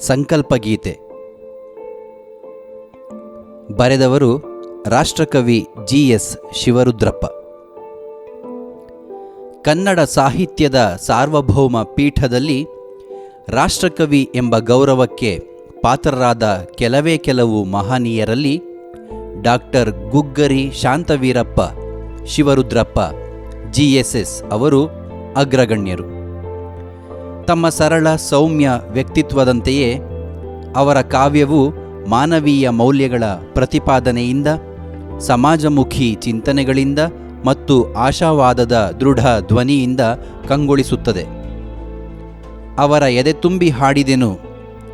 ಸಂಕಲ್ಪಗೀತೆ ಬರೆದವರು ರಾಷ್ಟ್ರಕವಿ G S Shivarudrappa. Kannada ಸಾಹಿತ್ಯದ ಸಾರ್ವಭೌಮ ಪೀಠದಲ್ಲಿ ರಾಷ್ಟ್ರಕವಿ ಎಂಬ ಗೌರವಕ್ಕೆ ಪಾತ್ರರಾದ ಕೆಲವೇ ಕೆಲವು ಮಹನೀಯರಲ್ಲಿ ಡಾಕ್ಟರ್ ಗುಗ್ಗರಿ ಶಾಂತವೀರಪ್ಪ, ಶಿವರುದ್ರಪ್ಪ, ಜಿಎಸ್ಎಸ್ ಅವರು ಅಗ್ರಗಣ್ಯರು. ತಮ್ಮ ಸರಳ ಸೌಮ್ಯ ವ್ಯಕ್ತಿತ್ವದಂತೆಯೇ ಅವರ ಕಾವ್ಯವು ಮಾನವೀಯ ಮೌಲ್ಯಗಳ ಪ್ರತಿಪಾದನೆಯಿಂದ, ಸಮಾಜಮುಖಿ ಚಿಂತನೆಗಳಿಂದ ಮತ್ತು ಆಶಾವಾದದ ದೃಢ ಧ್ವನಿಯಿಂದ ಕಂಗೊಳಿಸುತ್ತದೆ. ಅವರ ಎದೆ ತುಂಬಿ ಹಾಡಿದೆನು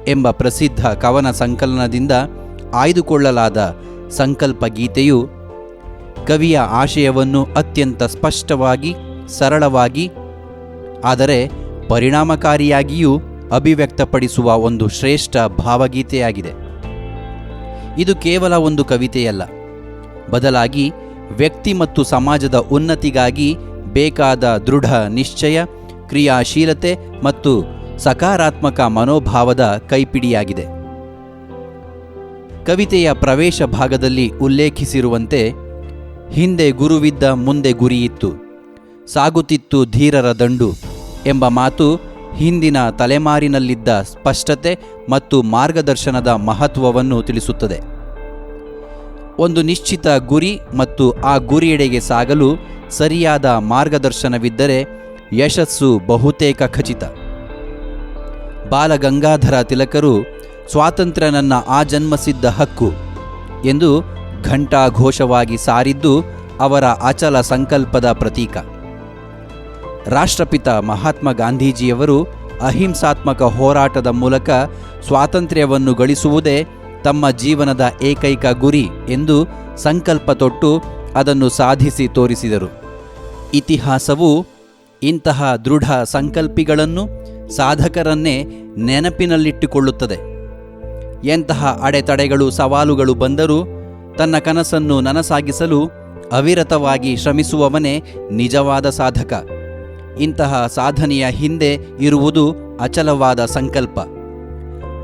ಎಂಬ ಪ್ರಸಿದ್ಧ ಕವನ ಸಂಕಲನದಿಂದ ಆಯ್ದುಕೊಳ್ಳಲಾದ ಸಂಕಲ್ಪ ಗೀತೆಯು ಕವಿಯ ಆಶಯವನ್ನು ಅತ್ಯಂತ ಸ್ಪಷ್ಟವಾಗಿ, ಸರಳವಾಗಿ, ಆದರೆ ಪರಿಣಾಮಕಾರಿಯಾಗಿಯೂ ಅಭಿವ್ಯಕ್ತಪಡಿಸುವ ಒಂದು ಶ್ರೇಷ್ಠ ಭಾವಗೀತೆಯಾಗಿದೆ. ಇದು ಕೇವಲ ಒಂದು ಕವಿತೆಯಲ್ಲ. ಬದಲಾಗಿ ವ್ಯಕ್ತಿ ಮತ್ತು ಸಮಾಜದ ಉನ್ನತಿಗಾಗಿ ಬೇಕಾದ ದೃಢ ನಿಶ್ಚಯ, ಕ್ರಿಯಾಶೀಲತೆ ಮತ್ತು ಸಕಾರಾತ್ಮಕ ಮನೋಭಾವದ ಕೈಪಿಡಿಯಾಗಿದೆ. ಕವಿತೆಯ ಪ್ರವೇಶ ಭಾಗದಲ್ಲಿ ಉಲ್ಲೇಖಿಸಿರುವಂತೆ, ಹಿಂದೆ ಗುರುವಿದ್ದ ಮುಂದೆ ಗುರಿಯಿತ್ತು, ಸಾಗುತ್ತಿತ್ತು ಧೀರರ ದಂಡು. ಎಂಬ ಮಾತು ಹಿಂದಿನ ತಲೆಮಾರಿನಲ್ಲಿದ್ದ ಸ್ಪಷ್ಟತೆ ಮತ್ತು ಮಾರ್ಗದರ್ಶನದ ಮಹತ್ವವನ್ನು ತಿಳಿಸುತ್ತದೆ. ಒಂದು ನಿಶ್ಚಿತ ಗುರಿ ಮತ್ತು ಆ ಗುರಿಯೆಡೆಗೆ ಸಾಗಲು ಸರಿಯಾದ ಮಾರ್ಗದರ್ಶನವಿದ್ದರೆ ಯಶಸ್ಸು ಬಹುತೇಕ ಖಚಿತ. ಬಾಲಗಂಗಾಧರ ತಿಲಕರು, ಸ್ವಾತಂತ್ರ್ಯ ನನ್ನ ಆ ಜನ್ಮಸಿದ್ಧ ಹಕ್ಕು ಎಂದು ಘಂಟಾಘೋಷವಾಗಿ ಸಾರಿದ್ದು ಅವರ ಅಚಲ ಸಂಕಲ್ಪದ ಪ್ರತೀಕ. ರಾಷ್ಟ್ರಪಿತ ಮಹಾತ್ಮ ಗಾಂಧೀಜಿಯವರು ಅಹಿಂಸಾತ್ಮಕ ಹೋರಾಟದ ಮೂಲಕ ಸ್ವಾತಂತ್ರ್ಯವನ್ನು ಗಳಿಸುವುದೇ ತಮ್ಮ ಜೀವನದ ಏಕೈಕ ಗುರಿ ಎಂದು ಸಂಕಲ್ಪ ತೊಟ್ಟು ಅದನ್ನು ಸಾಧಿಸಿ ತೋರಿಸಿದರು. ಇತಿಹಾಸವು ಇಂತಹ ದೃಢ ಸಂಕಲ್ಪಿಗಳನ್ನು ಸಾಧಕರನ್ನೇ ನೆನಪಿನಲ್ಲಿಟ್ಟುಕೊಳ್ಳುತ್ತದೆ. ಎಂತಹ ಅಡೆತಡೆಗಳು ಸವಾಲುಗಳು ಬಂದರೂ ತನ್ನ ಕನಸನ್ನು ನನಸಾಗಿಸಲು ಅವಿರತವಾಗಿ ಶ್ರಮಿಸುವವನೇ ನಿಜವಾದ ಸಾಧಕ. ಇಂತಹ ಸಾಧನೆಯ ಹಿಂದೆ ಇರುವುದು ಅಚಲವಾದ ಸಂಕಲ್ಪ.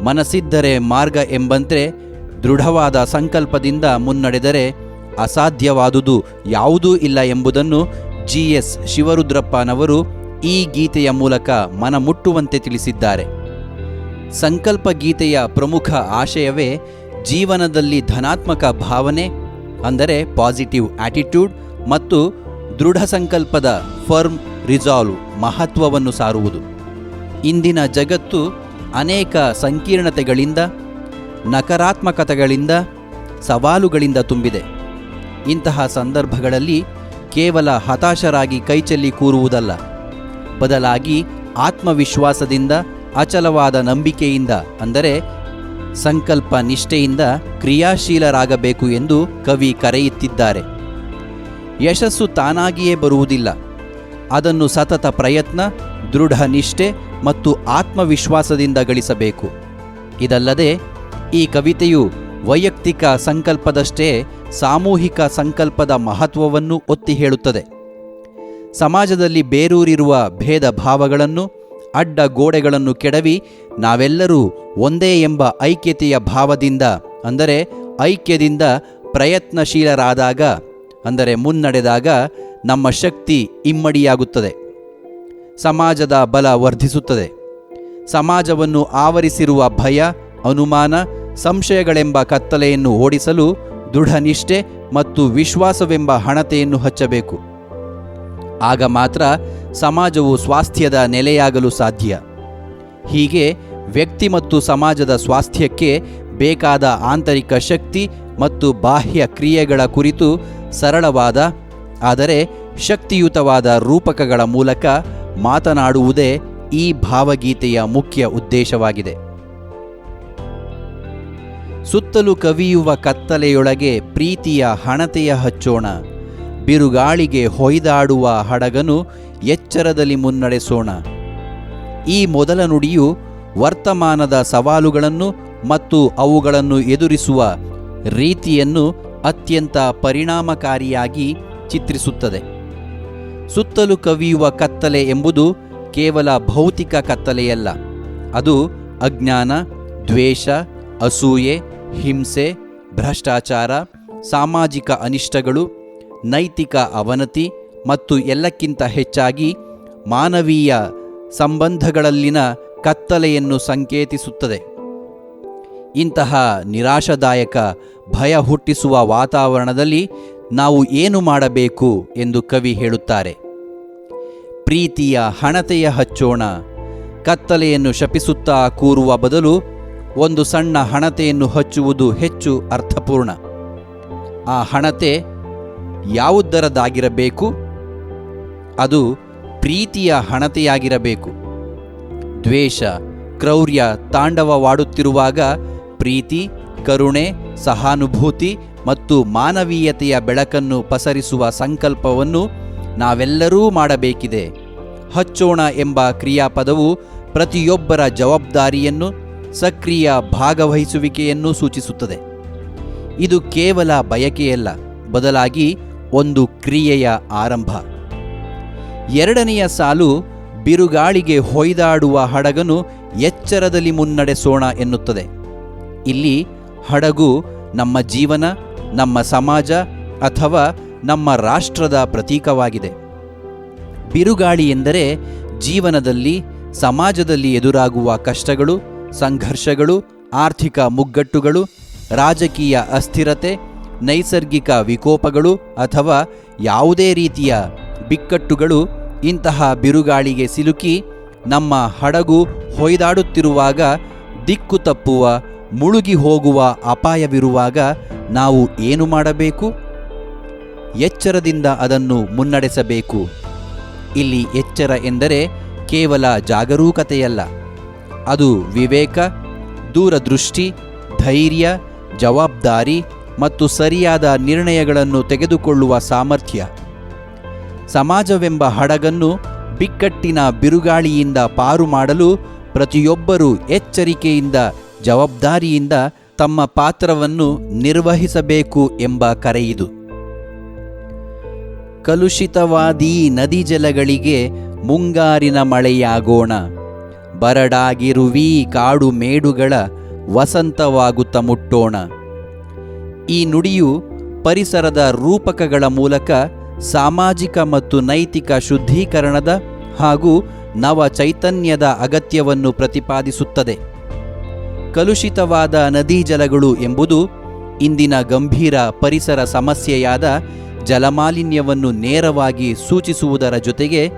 ಮನಸ್ಸಿದ್ದರೆ ಮಾರ್ಗ ಎಂಬಂತೆ ದೃಢವಾದ ಸಂಕಲ್ಪದಿಂದ ಮುನ್ನಡೆದರೆ ಅಸಾಧ್ಯವಾದುದು ಯಾವುದೂ ಇಲ್ಲ ಎಂಬುದನ್ನು ಜಿ ಎಸ್ ಶಿವರುದ್ರಪ್ಪನವರು ಈ ಗೀತೆಯ ಮೂಲಕ ಮನಮುಟ್ಟುವಂತೆ ತಿಳಿಸಿದ್ದಾರೆ. ಸಂಕಲ್ಪ ಗೀತೆಯ ಪ್ರಮುಖ ಆಶಯವೇ ಜೀವನದಲ್ಲಿ ಧನಾತ್ಮಕ ಭಾವನೆ, ಅಂದರೆ ಪಾಸಿಟಿವ್ ಆಟಿಟ್ಯೂಡ್ ಮತ್ತು ದೃಢ ಸಂಕಲ್ಪದ ಫರ್ಮ್ ರಿಸಾಲ್ವ್ ಮಹತ್ವವನ್ನು ಸಾರುವುದು. ಇಂದಿನ ಜಗತ್ತು ಅನೇಕ ಸಂಕೀರ್ಣತೆಗಳಿಂದ, ನಕಾರಾತ್ಮಕತೆಗಳಿಂದ, ಸವಾಲುಗಳಿಂದ ತುಂಬಿದೆ. ಇಂತಹ ಸಂದರ್ಭಗಳಲ್ಲಿ ಕೇವಲ ಹತಾಶರಾಗಿ ಕೈಚೆಲ್ಲಿ ಕೂರುವುದಲ್ಲ. ಬದಲಾಗಿ ಆತ್ಮವಿಶ್ವಾಸದಿಂದ, ಅಚಲವಾದ ನಂಬಿಕೆಯಿಂದ ಅಂದರೆ ಸಂಕಲ್ಪ ನಿಷ್ಠೆಯಿಂದ ಕ್ರಿಯಾಶೀಲರಾಗಬೇಕು ಎಂದು ಕವಿ ಕರೆಯುತ್ತಿದ್ದಾರೆ. ಯಶಸ್ಸು ತಾನಾಗಿಯೇ ಬರುವುದಿಲ್ಲ. ಅದನ್ನು ಸತತ ಪ್ರಯತ್ನ, ದೃಢ ನಿಷ್ಠೆ ಮತ್ತು ಆತ್ಮವಿಶ್ವಾಸದಿಂದ ಗಳಿಸಬೇಕು. ಇದಲ್ಲದೆ, ಈ ಕವಿತೆಯು ವೈಯಕ್ತಿಕ ಸಂಕಲ್ಪದಷ್ಟೇ ಸಾಮೂಹಿಕ ಸಂಕಲ್ಪದ ಮಹತ್ವವನ್ನು ಒತ್ತಿ ಹೇಳುತ್ತದೆ. ಸಮಾಜದಲ್ಲಿ ಬೇರೂರಿರುವ ಭೇದ ಭಾವಗಳನ್ನು ಅಡ್ಡ ಗೋಡೆಗಳನ್ನು ಕೆಡವಿ ನಾವೆಲ್ಲರೂ ಒಂದೇ ಎಂಬ ಐಕ್ಯತೆಯ ಭಾವದಿಂದ, ಅಂದರೆ ಐಕ್ಯದಿಂದ ಪ್ರಯತ್ನಶೀಲರಾದಾಗ, ಅಂದರೆ ಮುನ್ನಡೆದಾಗ ನಮ್ಮ ಶಕ್ತಿ ಇಮ್ಮಡಿಯಾಗುತ್ತದೆ. ಸಮಾಜದ ಬಲ ವರ್ಧಿಸುತ್ತದೆ. ಸಮಾಜವನ್ನು ಆವರಿಸಿರುವ ಭಯ, ಅನುಮಾನ, ಸಂಶಯಗಳೆಂಬ ಕತ್ತಲೆಯನ್ನು ಓಡಿಸಲು ದೃಢನಿಷ್ಠೆ ಮತ್ತು ವಿಶ್ವಾಸವೆಂಬ ಹಣತೆಯನ್ನು ಹಚ್ಚಬೇಕು. ಆಗ ಮಾತ್ರ ಸಮಾಜವು ಸ್ವಾಸ್ಥ್ಯದ ನೆಲೆಯಾಗಲು ಸಾಧ್ಯ. ಹೀಗೆ ವ್ಯಕ್ತಿ ಮತ್ತು ಸಮಾಜದ ಸ್ವಾಸ್ಥ್ಯಕ್ಕೆ ಬೇಕಾದ ಆಂತರಿಕ ಶಕ್ತಿ ಮತ್ತು ಬಾಹ್ಯ ಕ್ರಿಯೆಗಳ ಕುರಿತು ಸರಳವಾದ ಆದರೆ ಶಕ್ತಿಯುತವಾದ ರೂಪಕಗಳ ಮೂಲಕ ಮಾತನಾಡುವುದೇ ಈ ಭಾವಗೀತೆಯ ಮುಖ್ಯ ಉದ್ದೇಶವಾಗಿದೆ. ಸುತ್ತಲೂ ಕವಿಯುವ ಕತ್ತಲೆಯೊಳಗೆ ಪ್ರೀತಿಯ ಹಣತೆಯ ಹಚ್ಚೋಣ, ಬಿರುಗಾಳಿಗೆ ಹೊಯ್ದಾಡುವ ಹಡಗನು ಎಚ್ಚರದಲ್ಲಿ ಮುನ್ನಡೆಸೋಣ. ಈ ಮೊದಲ ನುಡಿಯು ವರ್ತಮಾನದ ಸವಾಲುಗಳನ್ನು ಮತ್ತು ಅವುಗಳನ್ನು ಎದುರಿಸುವ ರೀತಿಯನ್ನು ಅತ್ಯಂತ ಪರಿಣಾಮಕಾರಿಯಾಗಿ ಚಿತ್ರಿಸುತ್ತದೆ. ಸುತ್ತಲೂ ಕವಿಯುವ ಕತ್ತಲೆ ಎಂಬುದು ಕೇವಲ ಭೌತಿಕ ಕತ್ತಲೆಯಲ್ಲ. ಅದು ಅಜ್ಞಾನ, ದ್ವೇಷ, ಅಸೂಯೆ, ಹಿಂಸೆ, ಭ್ರಷ್ಟಾಚಾರ, ಸಾಮಾಜಿಕ ಅನಿಷ್ಟಗಳು, ನೈತಿಕ ಅವನತಿ ಮತ್ತು ಎಲ್ಲಕ್ಕಿಂತ ಹೆಚ್ಚಾಗಿ ಮಾನವೀಯ ಸಂಬಂಧಗಳಲ್ಲಿನ ಕತ್ತಲೆಯನ್ನು ಸಂಕೇತಿಸುತ್ತದೆ. ಇಂತಹ ನಿರಾಶದಾಯಕ ಭಯ ಹುಟ್ಟಿಸುವ ವಾತಾವರಣದಲ್ಲಿ ನಾವು ಏನು ಮಾಡಬೇಕು ಎಂದು ಕವಿ ಹೇಳುತ್ತಾರೆ. ಪ್ರೀತಿಯ ಹಣತೆಯ ಹಚ್ಚೋಣ, ಕತ್ತಲೆಯನ್ನು ಶಪಿಸುತ್ತಾ ಕೂರುವ ಬದಲು ಒಂದು ಸಣ್ಣ ಹಣತೆಯನ್ನು ಹಚ್ಚುವುದು ಹೆಚ್ಚು ಅರ್ಥಪೂರ್ಣ. ಆ ಹಣತೆ ಯಾವುದರದಾಗಿರಬೇಕು ಅದು ಪ್ರೀತಿಯ ಹಣತೆಯಾಗಿರಬೇಕು. ದ್ವೇಷ, ಕ್ರೌರ್ಯ ತಾಂಡವವಾಡುತ್ತಿರುವಾಗ ಪ್ರೀತಿ, ಕರುಣೆ, ಸಹಾನುಭೂತಿ ಮತ್ತು ಮಾನವೀಯತೆಯ ಬೆಳಕನ್ನು ಪಸರಿಸುವ ಸಂಕಲ್ಪವನ್ನು ನಾವೆಲ್ಲರೂ ಮಾಡಬೇಕಿದೆ. ಹಚ್ಚೋಣ ಎಂಬ ಕ್ರಿಯಾಪದವು ಪ್ರತಿಯೊಬ್ಬರ ಜವಾಬ್ದಾರಿಯನ್ನು, ಸಕ್ರಿಯ ಭಾಗವಹಿಸುವಿಕೆಯನ್ನು ಸೂಚಿಸುತ್ತದೆ. ಇದು ಕೇವಲ ಬಯಕೆಯಲ್ಲ, ಬದಲಾಗಿ ಒಂದು ಕ್ರಿಯೆಯ ಆರಂಭ. ಎರಡನೆಯ ಸಾಲು ಬಿರುಗಾಳಿಗೆ ಹೊಯ್ದಾಡುವ ಹಡಗನು ಎಚ್ಚರದಲ್ಲಿ ಮುನ್ನಡೆಸೋಣ ಎನ್ನುತ್ತದೆ. ಇಲ್ಲಿ ಹಡಗು ನಮ್ಮ ಜೀವನ ನಮ್ಮ ಸಮಾಜ ಅಥವಾ ನಮ್ಮ ರಾಷ್ಟ್ರದ ಪ್ರತೀಕವಾಗಿದೆ. ಬಿರುಗಾಳಿ ಎಂದರೆ ಜೀವನದಲ್ಲಿ, ಸಮಾಜದಲ್ಲಿ ಎದುರಾಗುವ ಕಷ್ಟಗಳು, ಸಂಘರ್ಷಗಳು, ಆರ್ಥಿಕ ಮುಗ್ಗಟ್ಟುಗಳು, ರಾಜಕೀಯ ಅಸ್ಥಿರತೆ, ನೈಸರ್ಗಿಕ ವಿಕೋಪಗಳು ಅಥವಾ ಯಾವುದೇ ರೀತಿಯ ಬಿಕ್ಕಟ್ಟುಗಳು ಇಂತಹ ಬಿರುಗಾಳಿಗೆ ಸಿಲುಕಿ ನಮ್ಮ ಹಡಗು ಹೊಯ್ದಾಡುತ್ತಿರುವಾಗ ದಿಕ್ಕು ತಪ್ಪುವ ಮುಳುಗಿ ಹೋಗುವ ಅಪಾಯವಿರುವಾಗ ನಾವು ಏನು ಮಾಡಬೇಕು? ಎಚ್ಚರದಿಂದ ಅದನ್ನು ಮುನ್ನಡೆಸಬೇಕು. ಇಲ್ಲಿ ಎಚ್ಚರ ಎಂದರೆ ಕೇವಲ ಜಾಗರೂಕತೆಯಲ್ಲ. ಅದು ವಿವೇಕ, ದೂರದೃಷ್ಟಿ, ಧೈರ್ಯ, ಜವಾಬ್ದಾರಿ ಮತ್ತು ಸರಿಯಾದ ನಿರ್ಣಯಗಳನ್ನು ತೆಗೆದುಕೊಳ್ಳುವ ಸಾಮರ್ಥ್ಯ. ಸಮಾಜವೆಂಬ ಹಡಗನ್ನು ಬಿಕ್ಕಟ್ಟಿನ ಬಿರುಗಾಳಿಯಿಂದ ಪಾರು ಮಾಡಲು ಪ್ರತಿಯೊಬ್ಬರೂ ಎಚ್ಚರಿಕೆಯಿಂದ ಜವಾಬ್ದಾರಿಯಿಂದ ತಮ್ಮ ಪಾತ್ರವನ್ನು ನಿರ್ವಹಿಸಬೇಕು ಎಂಬ ಕರೆಯಿದು ಕಲುಷಿತವಾದಿ ನದಿ ಜಲಗಳಿಗೆ ಮುಂಗಾರಿನ ಮಳೆಯಾಗೋಣ. ಬರಡಾಗಿರುವಿ ಕಾಡು ಮೇಡುಗಳ ವಸಂತವಾಗುತ್ತ ಮುಟ್ಟೋಣ. ಈ ನುಡಿಯು ಪರಿಸರದ ರೂಪಕಗಳ ಮೂಲಕ ಸಾಮಾಜಿಕ ಮತ್ತು ನೈತಿಕ ಶುದ್ಧೀಕರಣದ ಹಾಗೂ ನವ ಚೈತನ್ಯದ ಅಗತ್ಯವನ್ನು ಪ್ರತಿಪಾದಿಸುತ್ತದೆ. ಕಲುಷಿತವಾದ ನದಿ ಜಲಗಳು ಎಂಬುದು ಇಂದಿನ ಗಂಭೀರ ಪರಿಸರ ಸಮಸ್ಯೆಯಾದ ಜಲಮಾಲಿನ್ಯವನ್ನು ನೇರವಾಗಿ ಸೂಚಿಸುವುದರ ಜೊತೆಗೆ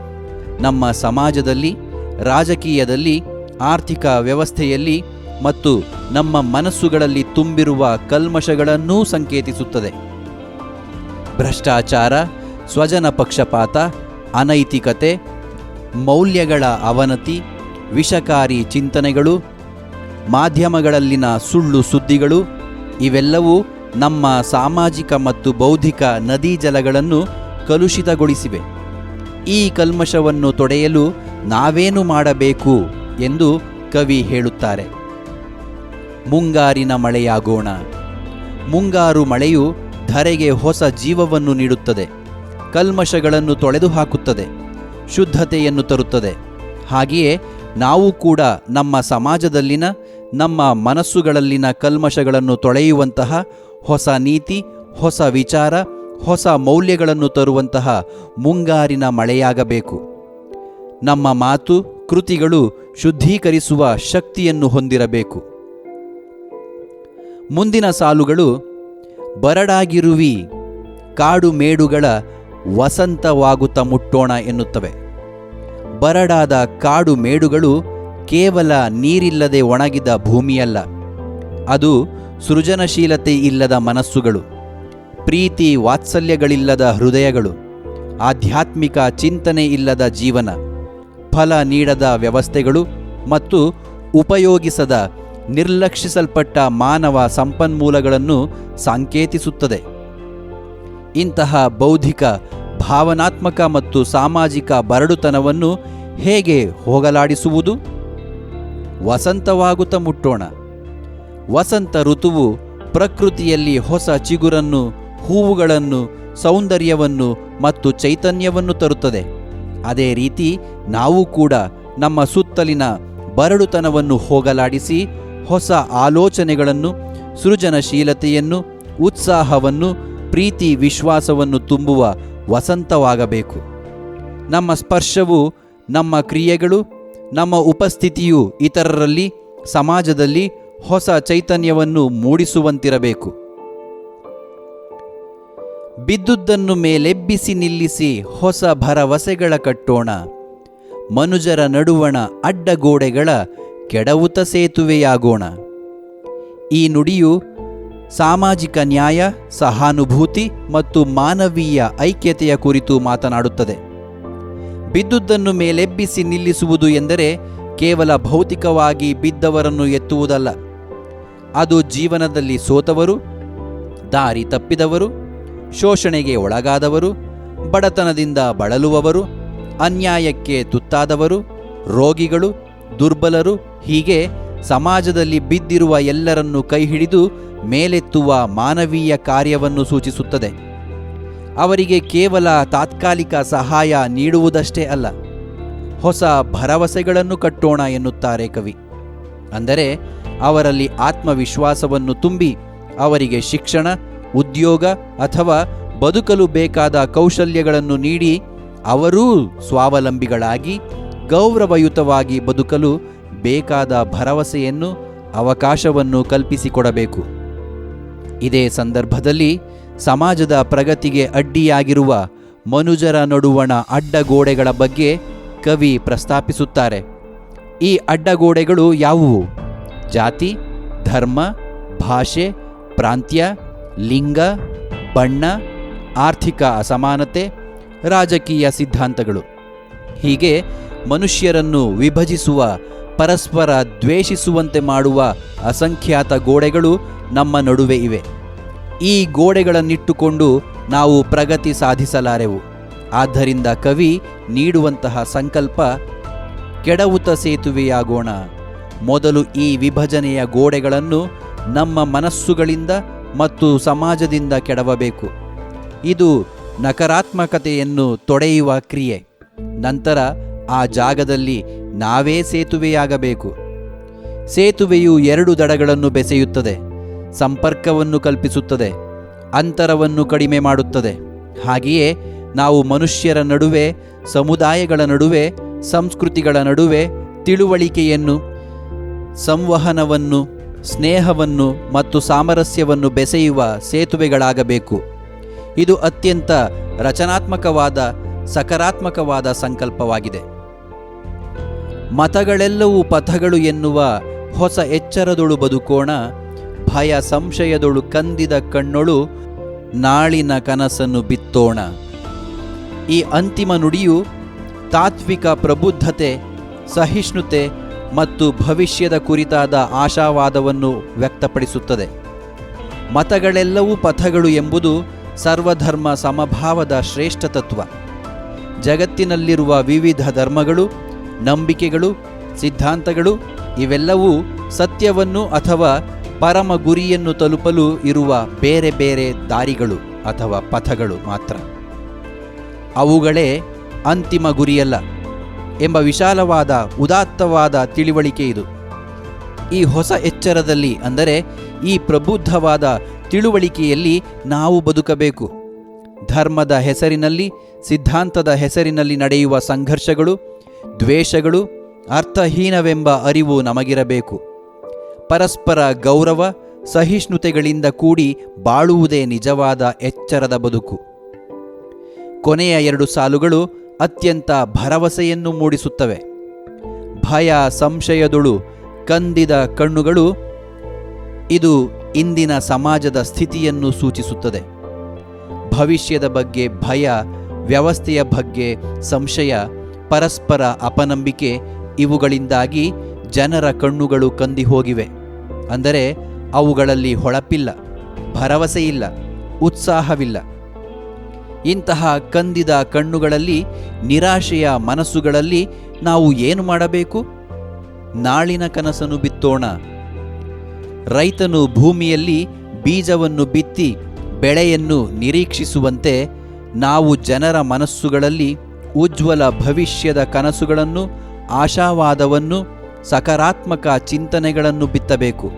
ನಮ್ಮ ಸಮಾಜದಲ್ಲಿ, ರಾಜಕೀಯದಲ್ಲಿ, ಆರ್ಥಿಕ ವ್ಯವಸ್ಥೆಯಲ್ಲಿ ಮತ್ತು ನಮ್ಮ ಮನಸ್ಸುಗಳಲ್ಲಿ ತುಂಬಿರುವ ಕಲ್ಮಶಗಳನ್ನೂ ಸಂಕೇತಿಸುತ್ತದೆ. ಭ್ರಷ್ಟಾಚಾರ, ಸ್ವಜನ ಪಕ್ಷಪಾತ, ಅನೈತಿಕತೆ, ಮೌಲ್ಯಗಳ ಅವನತಿ, ವಿಷಕಾರಿ ಚಿಂತನೆಗಳು ಮಾಧ್ಯಮಗಳಲ್ಲಿನ ಸುಳ್ಳು ಸುದ್ದಿಗಳು, ಇವೆಲ್ಲವೂ ನಮ್ಮ ಸಾಮಾಜಿಕ ಮತ್ತು ಬೌದ್ಧಿಕ ನದಿ ಜಲಗಳನ್ನು ಕಲುಷಿತಗೊಳಿಸಿವೆ. ಈ ಕಲ್ಮಶವನ್ನು ತೊಡೆಯಲು ನಾವೇನು ಮಾಡಬೇಕು ಎಂದು ಕವಿ ಹೇಳುತ್ತಾರೆ. ಮುಂಗಾರಿನ ಮಳೆಯಾಗೋಣ. ಮುಂಗಾರು ಮಳೆಯು ಧರೆಗೆ ಹೊಸ ಜೀವವನ್ನು ನೀಡುತ್ತದೆ. ಕಲ್ಮಶಗಳನ್ನು ತೊಳೆದು ಹಾಕುತ್ತದೆ ಶುದ್ಧತೆಯನ್ನು ತರುತ್ತದೆ. ಹಾಗೆಯೇ ನಾವು ಕೂಡ ನಮ್ಮ ಸಮಾಜದಲ್ಲಿನ ನಮ್ಮ ಮನಸ್ಸುಗಳಲ್ಲಿನ ಕಲ್ಮಶಗಳನ್ನು ತೊಳೆಯುವಂತಹ ಹೊಸ ನೀತಿ, ಹೊಸ ವಿಚಾರ, ಹೊಸ ಮೌಲ್ಯಗಳನ್ನು ತರುವಂತಹ ಮುಂಗಾರಿನ ಮಳೆಯಾಗಬೇಕು. ನಮ್ಮ ಮಾತು, ಕೃತಿಗಳು ಶುದ್ಧೀಕರಿಸುವ ಶಕ್ತಿಯನ್ನು ಹೊಂದಿರಬೇಕು. ಮುಂದಿನ ಸಾಲುಗಳು ಬರಡಾಗಿರುವಿ ಕಾಡು ಮೇಡುಗಳ ವಸಂತವಾಗುತ್ತ ಮುಟ್ಟೋಣ ಎನ್ನುತ್ತವೆ. ಬರಡಾದ ಕಾಡು ಮೇಡುಗಳು ಕೇವಲ ನೀರಿಲ್ಲದೆ ಒಣಗಿದ ಭೂಮಿಯಲ್ಲ, ಅದು ಸೃಜನಶೀಲತೆ ಇಲ್ಲದ ಮನಸ್ಸುಗಳು, ಪ್ರೀತಿ ವಾತ್ಸಲ್ಯಗಳಿಲ್ಲದ ಹೃದಯಗಳು, ಆಧ್ಯಾತ್ಮಿಕ ಚಿಂತನೆ ಇಲ್ಲದ ಜೀವನ, ಫಲ ನೀಡದ ವ್ಯವಸ್ಥೆಗಳು ಮತ್ತು ಉಪಯೋಗಿಸದ ನಿರ್ಲಕ್ಷಿಸಲ್ಪಟ್ಟ ಮಾನವ ಸಂಪನ್ಮೂಲಗಳನ್ನು ಸಂಕೇತಿಸುತ್ತದೆ. ಇಂತಹ ಬೌದ್ಧಿಕ, ಭಾವನಾತ್ಮಕ ಮತ್ತು ಸಾಮಾಜಿಕ ಬರಡುತನವನ್ನು ಹೇಗೆ ಹೋಗಲಾಡಿಸುವುದು? ವಸಂತವಾಗುತ್ತ ಮುಟ್ಟೋಣ. ವಸಂತ ಋತುವು ಪ್ರಕೃತಿಯಲ್ಲಿ ಹೊಸ ಚಿಗುರನ್ನು, ಹೂವುಗಳನ್ನು, ಸೌಂದರ್ಯವನ್ನು ಮತ್ತು ಚೈತನ್ಯವನ್ನು ತರುತ್ತದೆ. ಅದೇ ರೀತಿ ನಾವು ಕೂಡ ನಮ್ಮ ಸುತ್ತಲಿನ ಬರಡುತನವನ್ನು ಹೋಗಲಾಡಿಸಿ ಹೊಸ ಆಲೋಚನೆಗಳನ್ನು, ಸೃಜನಶೀಲತೆಯನ್ನು, ಉತ್ಸಾಹವನ್ನು, ಪ್ರೀತಿ ವಿಶ್ವಾಸವನ್ನು ತುಂಬುವ ವಸಂತವಾಗಬೇಕು. ನಮ್ಮ ಸ್ಪರ್ಶವು ನಮ್ಮ ಕ್ರಿಯೆಗಳು ನಮ್ಮ ಉಪಸ್ಥಿತಿಯು ಇತರರಲ್ಲಿ, ಸಮಾಜದಲ್ಲಿ ಹೊಸ ಚೈತನ್ಯವನ್ನು ಮೂಡಿಸುವಂತಿರಬೇಕು. ಬಿದ್ದುದನ್ನು ಮೇಲೆಬ್ಬಿಸಿ ನಿಲ್ಲಿಸಿ ಹೊಸ ಭರವಸೆಗಳ ಕಟ್ಟೋಣ. ಮನುಜರ ನಡುವಣ ಅಡ್ಡಗೋಡೆಗಳ ಕೆಡವುತ ಸೇತುವೆಯಾಗೋಣ. ಈ ನುಡಿಯು ಸಾಮಾಜಿಕ ನ್ಯಾಯ, ಸಹಾನುಭೂತಿ ಮತ್ತು ಮಾನವೀಯ ಐಕ್ಯತೆಯ ಕುರಿತು ಮಾತನಾಡುತ್ತದೆ. ಬಿದ್ದುದನ್ನು ಮೇಲೆಬ್ಬಿಸಿ ನಿಲ್ಲಿಸುವುದು ಎಂದರೆ ಕೇವಲ ಭೌತಿಕವಾಗಿ ಬಿದ್ದವರನ್ನು ಎತ್ತುವುದಲ್ಲ. ಅದು ಜೀವನದಲ್ಲಿ ಸೋತವರು, ದಾರಿ ತಪ್ಪಿದವರು, ಶೋಷಣೆಗೆ ಒಳಗಾದವರು, ಬಡತನದಿಂದ ಬಳಲುವವರು, ಅನ್ಯಾಯಕ್ಕೆ ತುತ್ತಾದವರು, ರೋಗಿಗಳು, ದುರ್ಬಲರು, ಹೀಗೆ ಸಮಾಜದಲ್ಲಿ ಬಿದ್ದಿರುವ ಎಲ್ಲರನ್ನು ಕೈಹಿಡಿದು ಮೇಲೆತ್ತುವ ಮಾನವೀಯ ಕಾರ್ಯವನ್ನು ಸೂಚಿಸುತ್ತದೆ. ಅವರಿಗೆ ಕೇವಲ ತಾತ್ಕಾಲಿಕ ಸಹಾಯ ನೀಡುವುದಷ್ಟೇ ಅಲ್ಲ, ಹೊಸ ಭರವಸೆಗಳನ್ನು ಕಟ್ಟೋಣ ಎನ್ನುತ್ತಾರೆ ಕವಿ. ಅಂದರೆ ಅವರಲ್ಲಿ ಆತ್ಮವಿಶ್ವಾಸವನ್ನು ತುಂಬಿ ಅವರಿಗೆ ಶಿಕ್ಷಣ, ಉದ್ಯೋಗ ಅಥವಾ ಬದುಕಲು ಬೇಕಾದ ಕೌಶಲ್ಯಗಳನ್ನು ನೀಡಿ ಅವರೂ ಸ್ವಾವಲಂಬಿಗಳಾಗಿ, ಗೌರವಯುತವಾಗಿ ಬದುಕಲು ಬೇಕಾದ ಭರವಸೆಯನ್ನು, ಅವಕಾಶವನ್ನು ಕಲ್ಪಿಸಿಕೊಡಬೇಕು. ಇದೇ ಸಂದರ್ಭದಲ್ಲಿ ಸಮಾಜದ ಪ್ರಗತಿಗೆ ಅಡ್ಡಿಯಾಗಿರುವ ಮನುಜರ ನಡುವಣ ಅಡ್ಡಗೋಡೆಗಳ ಬಗ್ಗೆ ಕವಿ ಪ್ರಸ್ತಾಪಿಸುತ್ತಾರೆ. ಈ ಅಡ್ಡಗೋಡೆಗಳು ಯಾವುವು? ಜಾತಿ, ಧರ್ಮ, ಭಾಷೆ, ಪ್ರಾಂತ್ಯ, ಲಿಂಗ, ಬಣ್ಣ, ಆರ್ಥಿಕ ಅಸಮಾನತೆ, ರಾಜಕೀಯ ಸಿದ್ಧಾಂತಗಳು. ಹೀಗೆ ಮನುಷ್ಯರನ್ನು ವಿಭಜಿಸುವ, ಪರಸ್ಪರ ದ್ವೇಷಿಸುವಂತೆ ಮಾಡುವ ಅಸಂಖ್ಯಾತ ಗೋಡೆಗಳು ನಮ್ಮ ನಡುವೆ ಇವೆ. ಈ ಗೋಡೆಗಳನ್ನಿಟ್ಟುಕೊಂಡು ನಾವು ಪ್ರಗತಿ ಸಾಧಿಸಲಾರೆವು. ಆದ್ದರಿಂದ ಕವಿ ನೀಡುವಂತಹ ಸಂಕಲ್ಪ ಕೆಡವುತ ಸೇತುವೆಯಾಗೋಣ. ಮೊದಲು ಈ ವಿಭಜನೆಯ ಗೋಡೆಗಳನ್ನು ನಮ್ಮ ಮನಸ್ಸುಗಳಿಂದ ಮತ್ತು ಸಮಾಜದಿಂದ ಕೆಡವಬೇಕು. ಇದು ನಕಾರಾತ್ಮಕತೆಯನ್ನು ತೊಡೆಯುವ ಕ್ರಿಯೆ. ನಂತರ ಆ ಜಾಗದಲ್ಲಿ ನಾವೇ ಸೇತುವೆಯಾಗಬೇಕು. ಸೇತುವೆಯು ಎರಡು ದಡಗಳನ್ನು ಬೆಸೆಯುತ್ತದೆ. ಸಂಪರ್ಕವನ್ನು ಕಲ್ಪಿಸುತ್ತದೆ, ಅಂತರವನ್ನು ಕಡಿಮೆ ಮಾಡುತ್ತದೆ. ಹಾಗೆಯೇ ನಾವು ಮನುಷ್ಯರ ನಡುವೆ, ಸಮುದಾಯಗಳ ನಡುವೆ, ಸಂಸ್ಕೃತಿಗಳ ನಡುವೆ ತಿಳುವಳಿಕೆಯನ್ನು, ಸಂವಹನವನ್ನು, ಸ್ನೇಹವನ್ನು ಮತ್ತು ಸಾಮರಸ್ಯವನ್ನು ಬೆಸೆಯುವ ಸೇತುವೆಗಳಾಗಬೇಕು. ಇದು ಅತ್ಯಂತ ರಚನಾತ್ಮಕವಾದ, ಸಕಾರಾತ್ಮಕವಾದ ಸಂಕಲ್ಪವಾಗಿದೆ. ಮತಗಳೆಲ್ಲವೂ ಪಥಗಳು ಎನ್ನುವ ಹೊಸ ಎಚ್ಚರದೊಳು ಬದುಕೋಣ ಭಯ ಸಂಶಯದೊಳು ಕಂದಿದ ಕಣ್ಣೊಳು ನಾಳಿನ ಕನಸನ್ನು ಬಿತ್ತೋಣ. ಈ ಅಂತಿಮ ನುಡಿಯು ತಾತ್ವಿಕ ಪ್ರಬುದ್ಧತೆ, ಸಹಿಷ್ಣುತೆ ಮತ್ತು ಭವಿಷ್ಯದ ಕುರಿತಾದ ಆಶಾವಾದವನ್ನು ವ್ಯಕ್ತಪಡಿಸುತ್ತದೆ. ಮತಗಳೆಲ್ಲವೂ ಪಥಗಳು ಎಂಬುದು ಸರ್ವಧರ್ಮ ಸಮಭಾವದ ಶ್ರೇಷ್ಠ ತತ್ವ. ಜಗತ್ತಿನಲ್ಲಿರುವ ವಿವಿಧ ಧರ್ಮಗಳು, ನಂಬಿಕೆಗಳು, ಸಿದ್ಧಾಂತಗಳು ಇವೆಲ್ಲವೂ ಸತ್ಯವನ್ನು ಅಥವಾ ಪರಮ ಗುರಿಯನ್ನು ತಲುಪಲು ಇರುವ ಬೇರೆ ಬೇರೆ ದಾರಿಗಳು ಅಥವಾ ಪಥಗಳು ಮಾತ್ರ. ಅವುಗಳೇ ಅಂತಿಮ ಗುರಿಯಲ್ಲ ಎಂಬ ವಿಶಾಲವಾದ, ಉದಾತ್ತವಾದ ತಿಳಿವಳಿಕೆ ಇದು. ಈ ಹೊಸ ಎಚ್ಚರದಲ್ಲಿ ಅಂದರೆ ಈ ಪ್ರಬುದ್ಧವಾದ ತಿಳುವಳಿಕೆಯಲ್ಲಿ ನಾವು ಬದುಕಬೇಕು. ಧರ್ಮದ ಹೆಸರಿನಲ್ಲಿ, ಸಿದ್ಧಾಂತದ ಹೆಸರಿನಲ್ಲಿ ನಡೆಯುವ ಸಂಘರ್ಷಗಳು, ದ್ವೇಷಗಳು, ಅರ್ಥಹೀನವೆಂಬ ಅರಿವು ನಮಗಿರಬೇಕು. ಪರಸ್ಪರ ಗೌರವ, ಸಹಿಷ್ಣುತೆಗಳಿಂದ ಕೂಡಿ ಬಾಳುವುದೇ ನಿಜವಾದ ಎಚ್ಚರದ ಬದುಕು. ಕೊನೆಯ ಎರಡು ಸಾಲುಗಳು ಅತ್ಯಂತ ಭರವಸೆಯನ್ನು ಮೂಡಿಸುತ್ತವೆ. ಭಯ ಸಂಶಯದೊಳು ಕಂದಿದ ಕಣ್ಣುಗಳು ಇದು ಇಂದಿನ ಸಮಾಜದ ಸ್ಥಿತಿಯನ್ನು ಸೂಚಿಸುತ್ತದೆ. ಭವಿಷ್ಯದ ಬಗ್ಗೆ ಭಯ, ವ್ಯವಸ್ಥೆಯ ಬಗ್ಗೆ ಸಂಶಯ, ಪರಸ್ಪರ ಅಪನಂಬಿಕೆ ಇವುಗಳಿಂದಾಗಿ ಜನರ ಕಣ್ಣುಗಳು ಕಂದಿ ಹೋಗಿವೆ ಅಂದರೆ ಅವುಗಳಲ್ಲಿ ಹೊಳಪಿಲ್ಲ, ಭರವಸೆಯಿಲ್ಲ, ಉತ್ಸಾಹವಿಲ್ಲ. ಇಂತಹ ಕಂದಿದ ಕಣ್ಣುಗಳಲ್ಲಿ, ನಿರಾಶೆಯ ಮನಸ್ಸುಗಳಲ್ಲಿ ನಾವು ಏನು ಮಾಡಬೇಕು? ನಾಳಿನ ಕನಸನ್ನು ಬಿತ್ತೋಣ. ರೈತನು ಭೂಮಿಯಲ್ಲಿ ಬೀಜವನ್ನು ಬಿತ್ತಿ ಬೆಳೆಯನ್ನು ನಿರೀಕ್ಷಿಸುವಂತೆ ನಾವು ಜನರ ಮನಸ್ಸುಗಳಲ್ಲಿ ಉಜ್ವಲ ಭವಿಷ್ಯದ ಕನಸುಗಳನ್ನು, ಆಶಾವಾದವನ್ನು ಸಕಾರಾತ್ಮಕ ಚಿಂತನೆಗಳನ್ನು ಬಿತ್ತಬೇಕು.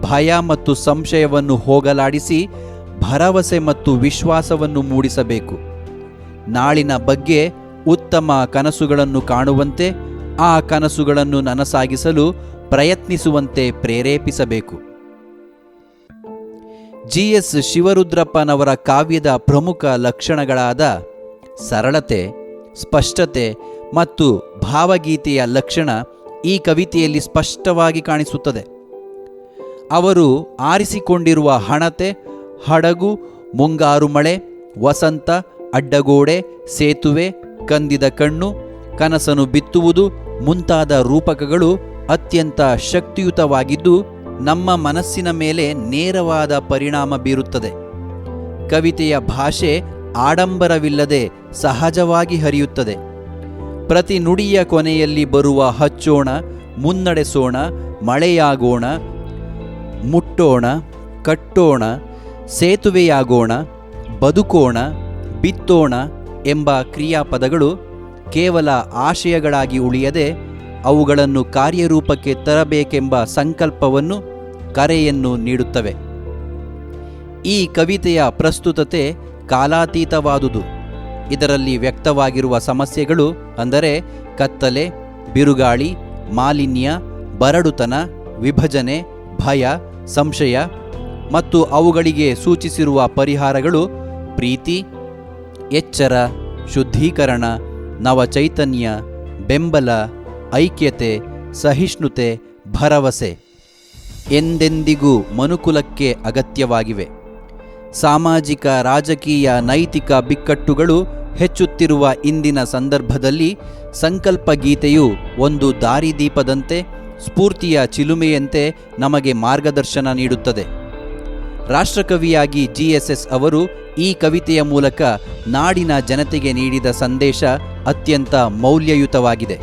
ಭಯ ಮತ್ತು ಸಂಶಯವನ್ನು ಹೋಗಲಾಡಿಸಿ ಭರವಸೆ ಮತ್ತು ವಿಶ್ವಾಸವನ್ನು ಮೂಡಿಸಬೇಕು. ನಾಳಿನ ಬಗ್ಗೆ ಉತ್ತಮ ಕನಸುಗಳನ್ನು ಕಾಣುವಂತೆ ಆ ಕನಸುಗಳನ್ನು ನನಸಾಗಿಸಲು ಪ್ರಯತ್ನಿಸುವಂತೆ ಪ್ರೇರೇಪಿಸಬೇಕು. ಜಿ ಎಸ್ ಶಿವರುದ್ರಪ್ಪನವರ ಕಾವ್ಯದ ಪ್ರಮುಖ ಲಕ್ಷಣಗಳಾದ ಸರಳತೆ, ಸ್ಪಷ್ಟತೆ ಮತ್ತು ಭಾವಗೀತೆಯ ಲಕ್ಷಣ ಈ ಕವಿತೆಯಲ್ಲಿ ಸ್ಪಷ್ಟವಾಗಿ ಕಾಣಿಸುತ್ತದೆ. ಅವರು ಆರಿಸಿಕೊಂಡಿರುವ ಹಣತೆ, ಹಡಗು, ಮುಂಗಾರು ಮಳೆ, ವಸಂತ, ಅಡ್ಡಗೋಡೆ, ಸೇತುವೆ, ಕಂದಿದ ಕಣ್ಣು, ಕನಸನು ಬಿತ್ತುವುದು ಮುಂತಾದ ರೂಪಕಗಳು ಅತ್ಯಂತ ಶಕ್ತಿಯುತವಾಗಿದ್ದು ನಮ್ಮ ಮನಸ್ಸಿನ ಮೇಲೆ ನೇರವಾದ ಪರಿಣಾಮ ಬೀರುತ್ತದೆ. ಕವಿತೆಯ ಭಾಷೆ ಆಡಂಬರವಿಲ್ಲದೆ ಸಹಜವಾಗಿ ಹರಿಯುತ್ತದೆ. ಪ್ರತಿ ನುಡಿಯ ಕೊನೆಯಲ್ಲಿ ಬರುವ ಹಚ್ಚೋಣ, ಮುನ್ನಡೆಸೋಣ, ಮಳೆಯಾಗೋಣ, ಮುಟ್ಟೋಣ, ಕಟ್ಟೋಣ, ಸೇತುವೆಯಾಗೋಣ, ಬದುಕೋಣ, ಬಿತ್ತೋಣ ಎಂಬ ಕ್ರಿಯಾಪದಗಳು ಕೇವಲ ಆಶಯಗಳಾಗಿ ಉಳಿಯದೆ ಅವುಗಳನ್ನು ಕಾರ್ಯರೂಪಕ್ಕೆ ತರಬೇಕೆಂಬ ಸಂಕಲ್ಪವನ್ನು ಕರೆಯನ್ನು ನೀಡುತ್ತವೆ. ಈ ಕವಿತೆಯ ಪ್ರಸ್ತುತತೆ ಕಾಲಾತೀತವಾದುದು. ಇದರಲ್ಲಿ ವ್ಯಕ್ತವಾಗಿರುವ ಸಮಸ್ಯೆಗಳು ಅಂದರೆ ಕತ್ತಲೆ, ಬಿರುಗಾಳಿ, ಮಾಲಿನ್ಯ, ಬರಡುತನ, ವಿಭಜನೆ, ಭಯ, ಸಂಶಯ ಮತ್ತು ಅವುಗಳಿಗೆ ಸೂಚಿಸಿರುವ ಪರಿಹಾರಗಳು ಪ್ರೀತಿ, ಎಚ್ಚರ, ಶುದ್ಧೀಕರಣ, ನವಚೈತನ್ಯ, ಬೆಂಬಲ, ಐಕ್ಯತೆ, ಸಹಿಷ್ಣುತೆ, ಭರವಸೆ. ಎಂದೆಂದಿಗೂ ಮನುಕುಲಕ್ಕೆ ಅಗತ್ಯವಾಗಿವೆ. ಸಾಮಾಜಿಕ, ರಾಜಕೀಯ, ನೈತಿಕ ಬಿಕ್ಕಟ್ಟುಗಳು ಹೆಚ್ಚುತ್ತಿರುವ ಇಂದಿನ ಸಂದರ್ಭದಲ್ಲಿ ಸಂಕಲ್ಪ ಗೀತೆಯು ಒಂದು ದಾರಿದೀಪದಂತೆ, ಸ್ಫೂರ್ತಿಯ ಚಿಲುಮೆಯಂತೆ ನಮಗೆ ಮಾರ್ಗದರ್ಶನ ನೀಡುತ್ತದೆ. ರಾಷ್ಟ್ರಕವಿಯಾಗಿ ಜಿ ಎಸ್ ಎಸ್ ಅವರು ಈ ಕವಿತೆಯ ಮೂಲಕ ನಾಡಿನ ಜನತೆಗೆ ನೀಡಿದ ಸಂದೇಶ ಅತ್ಯಂತ ಮೌಲ್ಯಯುತವಾಗಿದೆ.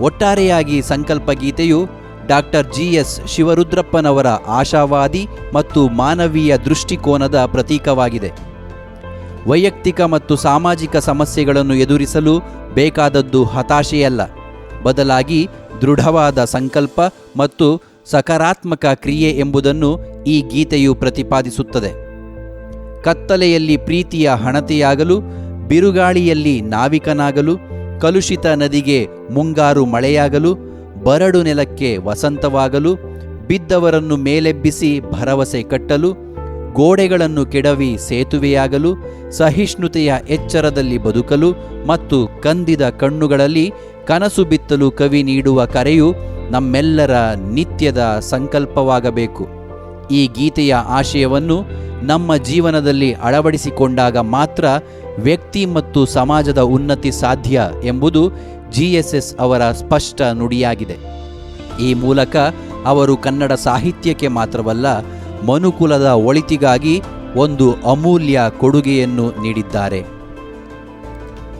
ಒಟ್ಟಾರೆಯಾಗಿ ಸಂಕಲ್ಪ ಗೀತೆಯು ಡಾಕ್ಟರ್ ಜಿ ಎಸ್ ಶಿವರುದ್ರಪ್ಪನವರ ಆಶಾವಾದಿ ಮತ್ತು ಮಾನವೀಯ ದೃಷ್ಟಿಕೋನದ ಪ್ರತೀಕವಾಗಿದೆ. ವೈಯಕ್ತಿಕ ಮತ್ತು ಸಾಮಾಜಿಕ ಸಮಸ್ಯೆಗಳನ್ನು ಎದುರಿಸಲು ಬೇಕಾದದ್ದು ಹತಾಶೆಯಲ್ಲ. ಬದಲಾಗಿ ದೃಢವಾದ ಸಂಕಲ್ಪ ಮತ್ತು ಸಕಾರಾತ್ಮಕ ಕ್ರಿಯೆ ಎಂಬುದನ್ನು ಈ ಗೀತೆಯು ಪ್ರತಿಪಾದಿಸುತ್ತದೆ. ಕತ್ತಲೆಯಲ್ಲಿ ಪ್ರೀತಿಯ ಹಣತೆಯಾಗಲು, ಬಿರುಗಾಳಿಯಲ್ಲಿ ನಾವಿಕನಾಗಲು, ಕಲುಷಿತ ನದಿಗೆ ಮುಂಗಾರು ಮಳೆಯಾಗಲು, ಬರಡು ನೆಲಕ್ಕೆ ವಸಂತವಾಗಲು, ಬಿದ್ದವರನ್ನು ಮೇಲೆಬ್ಬಿಸಿ ಭರವಸೆ ಕಟ್ಟಲು ಗೋಡೆಗಳನ್ನು ಕೆಡವಿ ಸೇತುವೆಯಾಗಲು, ಸಹಿಷ್ಣುತೆಯ ಎಚ್ಚರದಲ್ಲಿ ಬದುಕಲು ಮತ್ತು ಕಂದಿದ ಕಣ್ಣುಗಳಲ್ಲಿ ಕನಸು ಬಿತ್ತಲು ಕವಿ ನೀಡುವ ಕರೆಯು ನಮ್ಮೆಲ್ಲರ ನಿತ್ಯದ ಸಂಕಲ್ಪವಾಗಬೇಕು. ಈ ಗೀತೆಯ ಆಶಯವನ್ನು ನಮ್ಮ ಜೀವನದಲ್ಲಿ ಅಳವಡಿಸಿಕೊಂಡಾಗ ಮಾತ್ರ ವ್ಯಕ್ತಿ ಮತ್ತು ಸಮಾಜದ ಉನ್ನತಿ ಸಾಧ್ಯ ಎಂಬುದು ಜಿ ಅವರ ಸ್ಪಷ್ಟ ನುಡಿಯಾಗಿದೆ. ಈ ಮೂಲಕ ಅವರು ಕನ್ನಡ ಸಾಹಿತ್ಯಕ್ಕೆ ಮಾತ್ರವಲ್ಲ ಮನುಕುಲದ ಒಳಿತಿಗಾಗಿ ಒಂದು ಅಮೂಲ್ಯ ಕೊಡುಗೆಯನ್ನು ನೀಡಿದ್ದಾರೆ.